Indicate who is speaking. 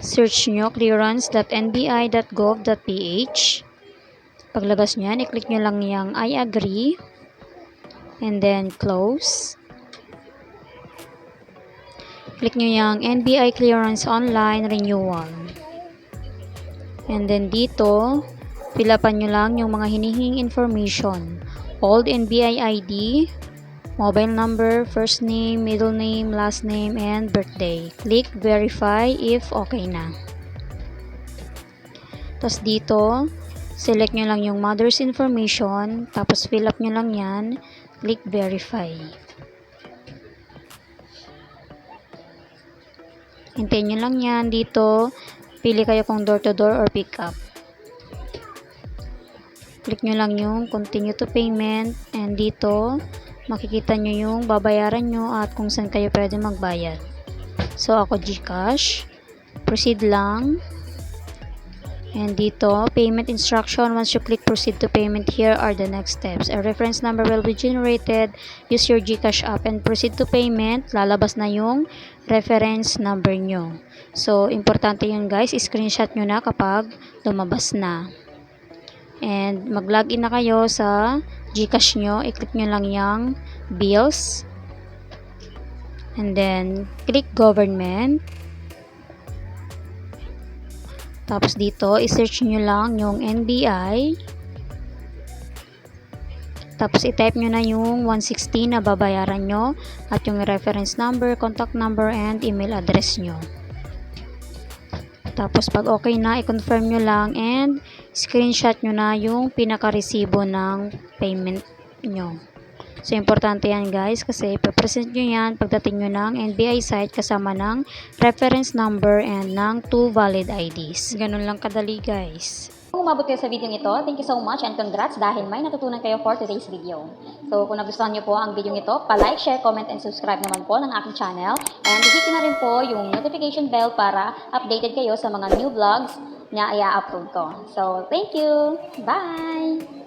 Speaker 1: search nyo clearance.nbi.gov.ph. Paglabas nyan, i-click nyo lang yung I agree. And then close. Click nyo yung NBI Clearance Online Renewal. And then dito, fill upan nyo lang yung mga hinihing information. Old NBI ID, mobile number, first name, middle name, last name, and birthday. Click verify if okay na. Tapos dito, select nyo lang yung mother's information, tapos fill up nyo lang yan, click verify. Hintayin nyo lang yan dito, pili kayo kung door to door or pick up. Click nyo lang yung continue to payment and dito makikita nyo yung babayaran nyo at kung saan kayo pwede magbayad. So ako Gcash, proceed lang. And dito, payment instruction. Once you click proceed to payment, here are the next steps. A reference number will be generated. Use your Gcash app and proceed to payment. Lalabas na yung reference number nyo. So, importante yun guys. Screenshot nyo na kapag lumabas na. And mag-login na kayo sa Gcash nyo. I-click nyo lang yung bills. And then, click government. Tapos dito, i-search nyo lang yung NBI. Tapos i-type nyo na yung 160 na babayaran nyo at yung reference number, contact number, and email address nyo. Tapos pag okay na, i-confirm nyo lang and screenshot nyo na yung pinaka-resibo ng payment nyo. So, importante yan guys kasi ipapresent nyo yan pagdating nyo ng NBI site kasama ng reference number and ng two valid IDs. Ganun lang kadali guys.
Speaker 2: Kung umabot kayo sa video ito, thank you so much and congrats dahil may natutunan kayo for today's video. So kung nagustuhan niyo po ang video ito, pa-like, share, comment, and subscribe naman po ng aking channel. And hit na rin po yung notification bell para updated kayo sa mga new vlogs na i-upload ko. So thank you! Bye!